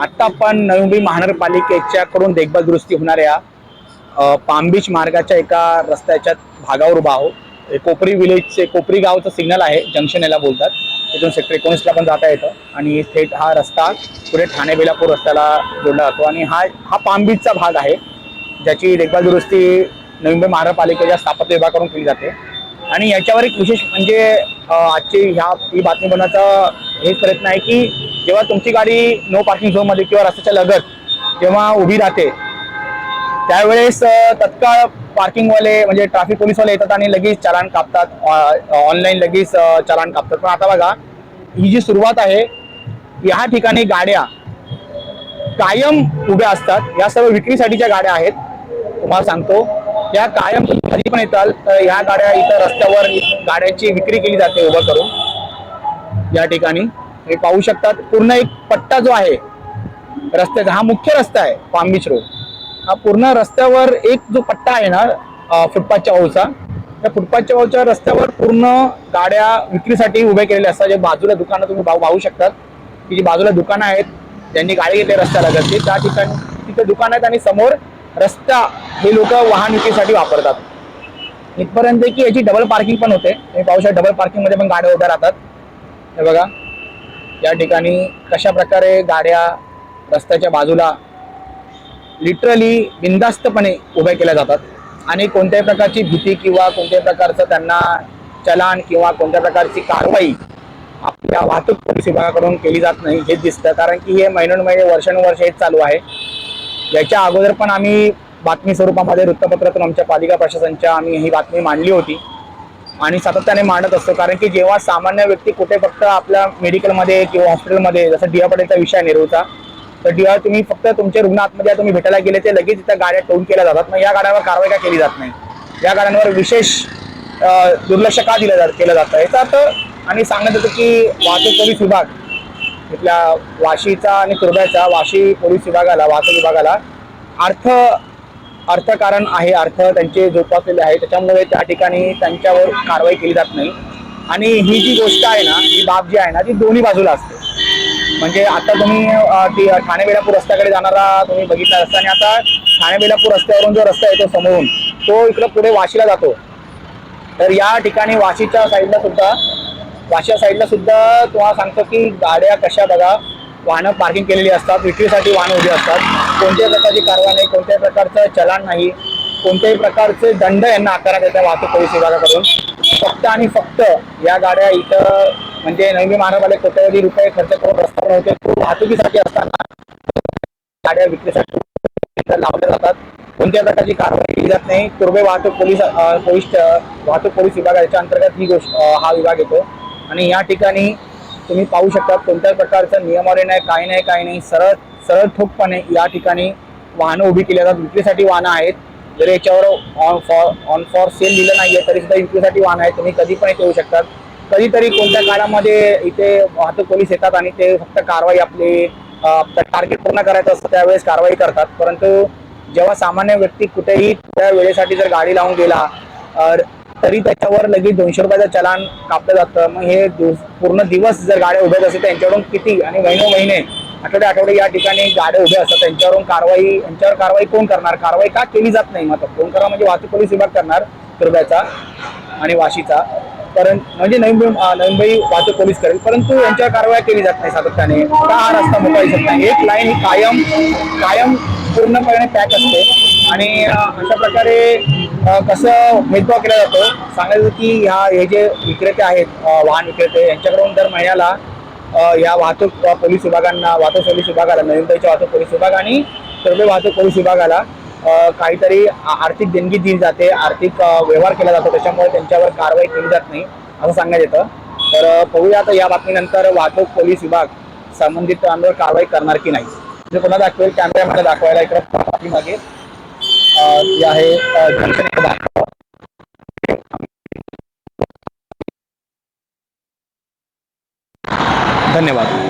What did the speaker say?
आत्ता आपण नवी महानगरपालिकेच्याकडून देखभाल दुरुस्ती होणाऱ्या पामबीच मार्गाच्या एका रस्त्याच्या भागावर उभा आहो कोपरी विलेजचे कोपरी गावचं सिग्नल आहे जंक्शन याला बोलतात. तिथून सेक्टर एकोणीसला पण जाता येतं. आणि थेट हा रस्ता पुढे ठाणे बेलापूर रस्त्याला जोडला जातो. आणि हा हा पामबीचचा भाग आहे ज्याची देखभाल दुरुस्ती नवी मुंबई महानगरपालिकेच्या स्थापत्य विभागाकडून केली जाते. आणि याच्यावर एक विशेष म्हणजे आजची ह्या ही बातमी बनवायचा हेच प्रयत्न आहे की जेव्हा तुमची गाडी नो पार्किंग झोनमध्ये किंवा रस्त्याच्या लगत जेव्हा उभी राहते त्यावेळेस तत्काळ पार्किंगवाले म्हणजे ट्रॅफिक पोलीसवाले येतात आणि लगेच चालान कापतात ऑनलाईन लगेच चालान कापतात. पण आता बघा ही जी सुरुवात आहे या ठिकाणी गाड्या कायम उभ्या असतात. या सर्व विक्रीसाठीच्या गाड्या आहेत. तुम्हाला सांगतो या कायम तुम्ही कधी पण येताल तर ह्या गाड्या इथं रस्त्यावर गाड्यांची विक्री केली जाते उभं करून. या ठिकाणी हे पाहू शकतात. पूर्ण एक पट्टा जो आहे रस्त्याचा हा मुख्य रस्ता आहे पाम बीच रोड. हा पूर्ण रस्त्यावर एक जो पट्टा आहे ना फुटपाथच्या ओळचा त्या फुटपाथच्या ओळच्या रस्त्यावर पूर्ण गाड्या विक्रीसाठी उभ्या केलेल्या असतात. जे बाजूला दुकानं तुम्ही पाहू शकतात. की जी बाजूला दुकानं आहेत त्यांनी गाडी घेतली रस्त्याला त्या ठिकाणी तिथे दुकान आहेत आणि समोर रस्ता हे लोक वाहनुकीसाठी वापरतात. इथपर्यंत की याची डबल पार्किंग पण होते. तुम्ही पाहू शकता डबल पार्किंगमध्ये पण गाड्या उभ्या राहतात. हे बघा. या ठिकाणी कशा प्रकारे गाड्या रस्त्याच्या बाजूला लिटरली बिंदास्तपणे उभ्या केल्या जातात. आणि कोणत्याही प्रकारची भीती किंवा कोणत्याही प्रकारचं त्यांना चलान किंवा कोणत्या प्रकारची कारवाई आपल्या वाहतूक पोलीस विभागाकडून केली जात नाही हेच दिसतं. कारण की हे महिन्यानुमहिने वर्षानुवर्ष हेच चालू आहे. याच्या अगोदर पण आम्ही बातमी स्वरूपामध्ये वृत्तपत्रातून आमच्या पालिका प्रशासनच्या आम्ही ही बातमी मांडली होती. आणि सातत्याने मांडत असतो. कारण की जेव्हा सामान्य व्यक्ती कुठे फक्त आपल्या मेडिकलमध्ये किंवा हॉस्पिटलमध्ये जसं डिया पटेलचा विषय आहे नेरूचा तर डिया तुम्ही फक्त तुमचे रुग्ण आतमध्ये तुम्ही भेटायला गेले ते लगेच इथं गाड्या टोन केल्या जातात. मग या गाड्यांवर कारवाई का केली जात नाही? या गाड्यांवर विशेष दुर्लक्ष का दिलं जात केलं जातं याचा अर्थ आणि सांगण्यात येतं की वाहतूक पोलीस विभाग इथल्या वाशीचा आणि तुर्ब्याचा वाशी पोलीस विभागाला वाहतूक विभागाला अर्थ अर्थकारण आहे अर्थ त्यांचे जोपासलेले आहे. त्याच्यामुळे त्या ठिकाणी त्यांच्यावर कारवाई केली जात नाही. आणि ही जी गोष्ट आहे ना ही बाब जी आहे ना ती दोन्ही बाजूला असते. म्हणजे आता तुम्ही ती ठाणे बेलापूर रस्त्याकडे जाणारा तुम्ही बघितला रस्ता आणि आता ठाणे बेलापूर रस्त्यावरून जो रस्ता येतो समोरून तो इकडं पुढे वाशीला जातो. तर या ठिकाणी वाशीच्या साईडला सुद्धा वाशीच्या साईडला सुद्धा तुम्हाला सांगतो की गाड्या कशा बघा वाहनं पार्किंग केलेली असतात विक्रीसाठी वाहनं उभी असतात. कोणत्याही प्रकारची कारवाई नाही कोणत्याही प्रकारचं चलान नाही कोणत्याही प्रकारचे दंड यांना आकारण्यात येतात वाहतूक पोलीस विभागाकडून. फक्त आणि फक्त या गाड्या इथं म्हणजे नवी महानगरपालिका कोट्यावधी रुपये खर्च करून रस्ता बनवते तो वाहतुकीसाठी असताना गाड्या विक्रीसाठी लावल्या जातात. कोणत्याही प्रकारची कारवाई केली जात नाही. तुर्बे वाहतूक पोलीस पोलीस वाहतूक पोलीस विभागाच्या अंतर्गत ही गोष्ट हा विभाग येतो. आणि या ठिकाणी तुम्ही पाहू शकता कोणत्याही प्रकारचं नियमावली नाही काही नाही काही नाही. सरळ सरळ ठोकपणे या ठिकाणी वाहनं उभी केली जातात. विक्रीसाठी वाहनं आहेत. जरी याच्यावर on for on for sale दिलं नाहीये आहे तरीसुद्धा विक्रीसाठी वाहन आहेत. तुम्ही कधी पण इथे येऊ शकतात. कधीतरी कोणत्या काळामध्ये इथे वाहतूक पोलीस येतात आणि ते फक्त कारवाई आपली टार्गेट पूर्ण करायचं असतं त्यावेळेस कारवाई करतात. परंतु जेव्हा सामान्य व्यक्ती कुठेही त्या वेळेसाठी जर गाडी लावून गेला तरी त्याच्यावर लगेच दोनशे रुपयाचं चलान कापलं जातं. मग हे दिवस पूर्ण दिवस जर गाड्या उभ्या असेल तर यांच्याकडून किती? आणि महिनो महिने आठवडे आठवडे या ठिकाणी गाड्या उभ्या असतात. त्यांच्यावरून कारवाई यांच्यावर कारवाई कोण करणार? कारवाई का केली जात नाही? मग कोण करा म्हणजे वाहतूक पोलीस विभाग करणार तुर्ब्याचा आणि वाशीचा. कारण म्हणजे नवी मुंबई मुंबई वाहतूक पोलीस करेल परंतु यांच्यावर कारवाई केली जात नाही सातत्याने. का हा रस्ता मोकळा शकत नाही? एक लाईन ही कायम कायम पूर्णपणे पॅक असते. आणि अशा प्रकारे कसं भेदभाव केला जातो सांगायचं की ह्या हे जे विक्रेते आहेत वाहन विक्रेते यांच्याकडून दर महिन्याला या वाहतूक पोलीस विभागांना वाहतूक पोलीस विभागाला नवीन वाहतूक पोलीस विभाग आणि सर्व वाहतूक पोलीस विभागाला काहीतरी आर्थिक देणगी दिली जाते आर्थिक व्यवहार केला जातो त्याच्यामुळे त्यांच्यावर कारवाई केली जात नाही असं सांगण्यात येतं. तर पाहूया आता या बातमीनंतर वाहतूक पोलीस विभाग संबंधित कारवाई करणार की नाही. जे पुन्हा दाखवेल कॅमेऱ्यामध्ये दाखवायला इकडे पाठीमागे जे आहे धन्यवाद.